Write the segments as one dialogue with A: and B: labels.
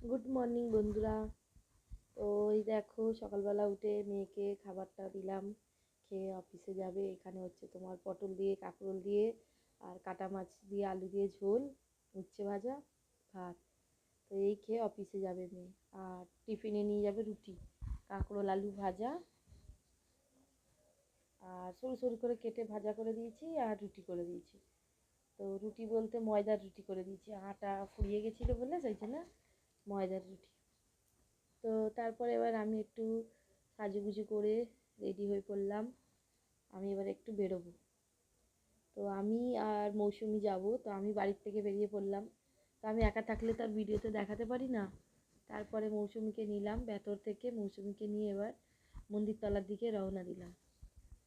A: Good morning বন্ধুরা। তো এই দেখো, সকালবেলা উঠে মেয়েকে খাবারটা দিলাম, খেয়ে অফিসে যাবে। এখানে হচ্ছে তোমার পটল দিয়ে, কাঁকরোল দিয়ে, আর কাটা মাছ দিয়ে, আলু দিয়ে ঝোল, উচ্ছে ভাজা, ভাত। তো এই খেয়ে অফিসে যাবে মেয়ে। আর টিফিনে নিয়ে যাবে রুটি, কাঁকরোল, আলু ভাজা, আর সরু সরু করে কেটে ভাজা করে দিয়েছি, আর রুটি করে দিয়েছি। তো রুটি বলতে ময়দার রুটি করে দিয়েছি। আটা ফুরিয়ে গেছিল বলে, সেই জন্য ময়দার রুটি। তো তারপরে এবার আমি একটু সাজুগুজু করে রেডি হয়ে পড়লাম। আমি এবার একটু বেরোবো। তো আমি আর মৌসুমি যাব। তো আমি বাড়ির থেকে বেরিয়ে পড়লাম। তো আমি একা থাকলে তো আর ভিডিওতে দেখাতে পারি না। তারপরে মৌসুমিকে নিলাম ভেতর থেকে। মৌসুমিকে নিয়ে এবার মন্দিরতলার দিকে রওনা দিলাম।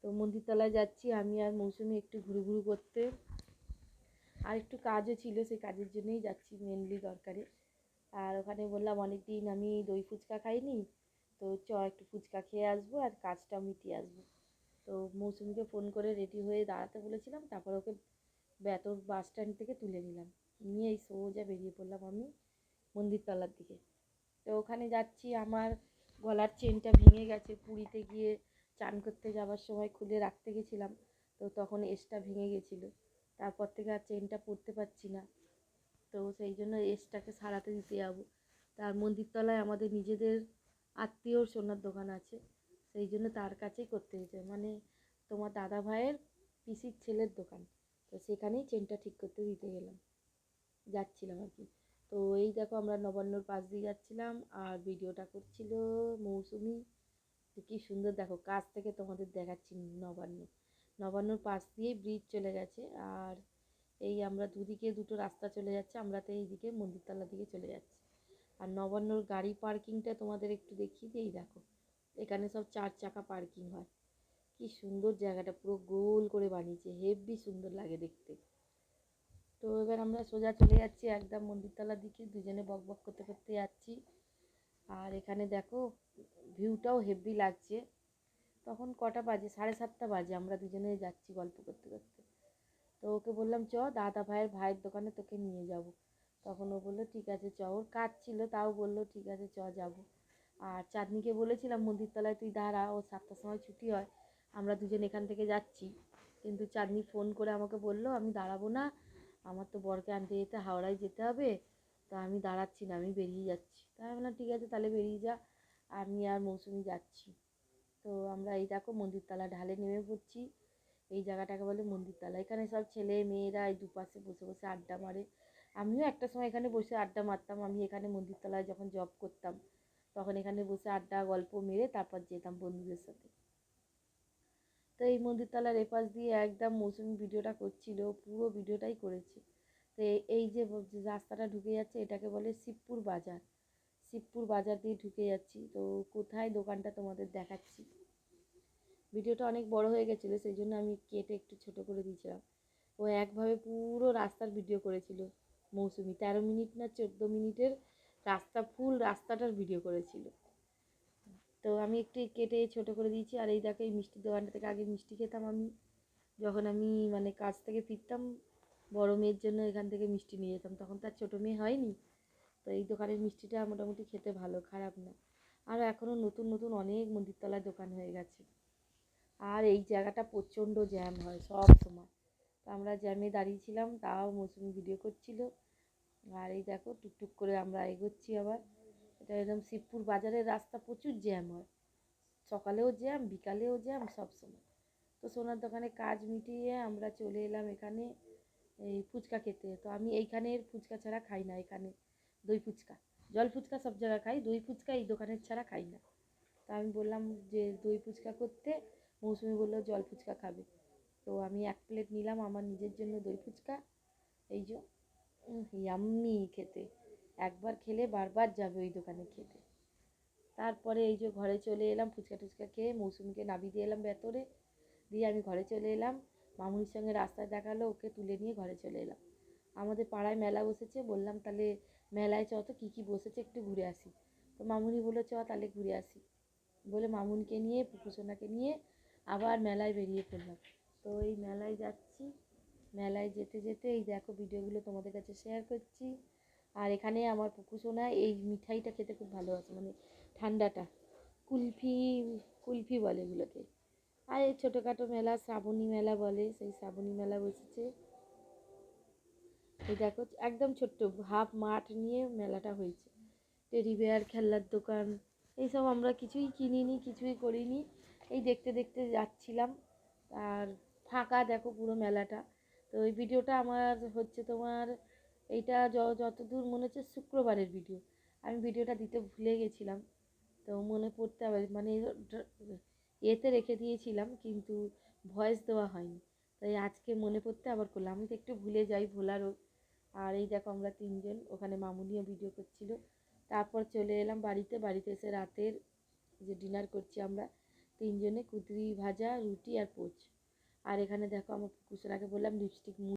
A: তো মন্দিরতলায় যাচ্ছি আমি আর মৌসুমি একটু ঘুরু ঘুরু করতে। আর একটু কাজও ছিল সেই কাজের জন্যই যাচ্ছি মেনলি দরকারে। আর ওখানে বললাম অনেক দিন আমি দই ফুচকা খাইনি, তো চ, একটু ফুচকা খেয়ে আসব আর কাজটা মিটিয়ে আসব। তো মৌসুমিকে ফোন করে রেডি হয়ে দাঁড়াতে বলেছিলাম, তারপর ওকে বেতর বাস স্ট্যান্ড থেকে তুলে নিলাম। নিয়ে এই সোজা বেরিয়ে পড়লাম আমি মন্দিরতলার দিকে। তো ওখানে যাচ্ছি, আমার গলার চেনটা ভেঙে গেছে, পুরীতে গিয়ে চান করতে যাওয়ার সময় খুলে রাখতে গেছিলাম, তো তখন এসটা ভেঙে গেছিল। তারপর থেকে আর চেনটা পরতে পারছি না। তো সেই জন্য এসটাকে সারাতে দিতে যাব। তার মন্দিরতলায় আমাদের নিজেদের আত্মীয়র সোনার দোকান আছে, সেই জন্য তার কাছেই করতে হয়েছে। মানে তোমার দাদা ভাইয়ের পিসির ছেলের দোকান, তো সেখানেই চেনটা ঠিক করতে দিতে গেলাম। যাচ্ছিলাম আর কি। তো এই দেখো আমরা নবান্নর পাশ দিয়ে যাচ্ছিলাম আর ভিডিওটা করছিল মৌসুমি। কি সুন্দর দেখো, কাছ থেকে তোমাদের দেখাচ্ছি নবান্ন। নবান্নর পাশ দিয়ে ব্রিজ চলে গেছে আর এই আমরা দুদিকে দুটো রাস্তা চলে যাচ্ছে, আমরা তো এইদিকে মন্দিরতলার দিকে চলে যাচ্ছি। আর নবান্নর গাড়ি পার্কিংটা তোমাদের একটু দেখিয়ে দিই দেখো, এখানে সব চার চাকা পার্কিং হয়। কি সুন্দর জায়গাটা, পুরো গোল করে বানিয়েছে, হেভি সুন্দর লাগে দেখতে। তো এবার আমরা সোজা চলে যাচ্ছি একদম মন্দিরতলার দিকে, দুজনে বক বক করতে করতে যাচ্ছি। আর এখানে দেখো, ভিউটাও হেভি লাগছে। তখন কটা বাজে? সাড়ে সাতটা বাজে, আমরা দুজনে যাচ্ছি গল্প করতে করতে। ওকে বললাম, চ, দাদা ভাইয়ের ভাইয়ের দোকানে তোকে নিয়ে যাব। তখন ও বলল, ঠিক আছে, চ। ওর কাজ ছিল, তাও বলল, ঠিক আছে, চ, যাব। আর চাঁদনিকে বলেছিলাম, মন্দিরতলায় তুই দাঁড়া, ও সাতটার সময় ছুটি হয়, আমরা দুজন এখান থেকে যাচ্ছি। কিন্তু চাঁদনি ফোন করে আমাকে বলল, আমি দাঁড়াবো না, আমার তো বরকে আনতে যেতে, হাওড়ায় যেতে হবে, তো আমি দাঁড়াচ্ছি না, আমি বেরিয়ে যাচ্ছি। তাই আমি বললাম, ঠিক আছে, তাহলে বেরিয়ে যা, আমি আর মৌসুমি যাচ্ছি। তো আমরা এই দেখো মন্দিরতলা ঢালে নেমে পড়ছি। এই জায়গাটাকে বলে মন্দিরতলা। এখানে সব ছেলে, মেয়েরা এই দুপাশে বসে বসে আড্ডা মারে। আমিও একটা সময় এখানে বসে আড্ডা মারতাম। আমি এখানে মন্দিরতলায় যখন জব করতাম, তখন এখানে বসে আড্ডা, গল্প মেরে তারপর যেতাম বন্ধুদের সাথে। তো এই মন্দিরতলার এপাশ দিয়ে একদম মৌসুমি ভিডিওটা করছিল, পুরো ভিডিওটাই করেছে। তো এই যে রাস্তাটা ঢুকে যাচ্ছে, এটাকে বলে শিবপুর বাজার। শিবপুর বাজার দিয়ে ঢুকে যাচ্ছি। তো কোথায় দোকানটা তোমাদের দেখাচ্ছি? ভিডিওটা অনেক বড় হয়ে গেছিল, সেই জন্য আমি কেটে একটু ছোট করে দিয়েছিলাম। ও একভাবে পুরো রাস্তার ভিডিও করেছিল, মৌসুমি। তেরো মিনিট না চোদ্দ মিনিটের রাস্তা ফুল রাস্তাটার ভিডিও করেছিল। তো আমি একটু কেটে ছোট করে দিয়েছি, আর এই দেখো এই মিষ্টির দোকানটা থেকে আগে মিষ্টি খেতাম আমি। যখন আমি মানে কাজ থেকে ফিরতাম, বড় মেয়ের জন্য এখান থেকে মিষ্টি নিয়ে যেতাম। তখন তার ছোটো মেয়ে হয়নি। তো এই দোকানের মিষ্টিটা মোটামুটি খেতে ভালো, খারাপ না। আর এখনও নতুন নতুন অনেক মন্দিরতলায় দোকান হয়ে গেছে। আর এই জায়গাটা প্রচণ্ড জ্যাম হয় সব সময়। তো আমরা জ্যামে দাঁড়িয়েছিলাম, তাও মৌসুমি ভিডিও করছিল। আর এই দেখো, টুকটুক করে আমরা এগোচ্ছি আবার। এটা একদম শিবপুর বাজারের রাস্তা, প্রচুর জ্যাম হয়। সকালেও জ্যাম, বিকালেও জ্যাম, সব সময়। তো সোনার দোকানে কাজ মিটিয়ে আমরা চলে এলাম এখানে, এই ফুচকা খেতে। তো আমি এইখানের ফুচকা ছাড়া খাই না, এখানে দই ফুচকা। জল ফুচকা সব জায়গায় খাই, দই ফুচকা এই দোকানের ছাড়া খাই না। তা আমি বললাম যে দই ফুচকা করতে মৌসুমি বলল, জল ফুচকা খাবে। তো আমি এক প্লেট নিলাম, আমার নিজের জন্য দই ফুচকা। এই যে ইয়াম্মি খেতে। একবার খেলে বারবার যাবে ওই দোকানে খেতে। তারপরে এই যে ঘরে চলে এলাম, ফুচকা টুচকা খেয়ে মৌসুমিকে নামিয়ে দিয়ে এলাম ভেতরে। দিয়ে আমি ঘরে চলে এলাম, মামুনির সঙ্গে রাস্তায় দেখাল, ওকে তুলে নিয়ে ঘরে চলে এলাম। আমাদের পাড়ায় মেলা বসেছে, বললাম, তাহলে মেলায় চ, তো কী কী বসেছে একটু ঘুরে আসি। তো মামুনি বলল, চ, তাহলে ঘুরে আসি। বলে মামুনকে নিয়ে পুকুসোনাকে নিয়ে আবার মেলায় বেরিয়ে পড়লাম। তো এই মেলায় যাচ্ছি। মেলায় যেতে যেতে এই দেখো ভিডিওগুলো তোমাদের কাছে শেয়ার করছি। আর এখানে আমার পুকুসোনা এই মিঠাইটা খেতে খুব ভালোবাসে মানে ঠান্ডাটা। কুলফি কুলফি বলে এগুলোকে। আর এই ছোটোখাটো মেলা, শ্রাবণী মেলা বলে, সেই শ্রাবণী মেলা বসেছে। এই দেখো, একদম ছোট্ট, হাফ মাঠ নিয়ে মেলাটা হয়েছে। টেডি বেয়ার, খেলনার দোকান, এইসব আমরা কিছুই কিনিনি, কিছুই করিনি। এই দেখতে দেখতে যাচ্ছিলাম। আর ফাঁকা দেখো পুরো মেলাটা। তো এই ভিডিওটা আমার হচ্ছে তোমার এইটা যতদূর মনে হচ্ছে শুক্রবারের ভিডিও। আমি ভিডিওটা দিতে ভুলে গেছিলাম। তো মনে পড়তে হবে মানে এতে রেখে দিয়েছিলাম কিন্তু ভয়েস দেওয়া হয়নি। তাই আজকে মনে পড়তে আবার করলাম। আমি তো একটু ভুলে যাই ভোলারও। আর এই দেখো আমরা তিনজন, ওখানে মামুনিও ভিডিও করছিল। তারপর চলে এলাম বাড়িতে। বাড়িতে এসে রাতের যে ডিনার করছি আমরা। তিনজনে কুদরি ভাজা রুটি আর পোচ। আর এখানে দেখো আমার কুসরাকে বললাম লিপস্টিক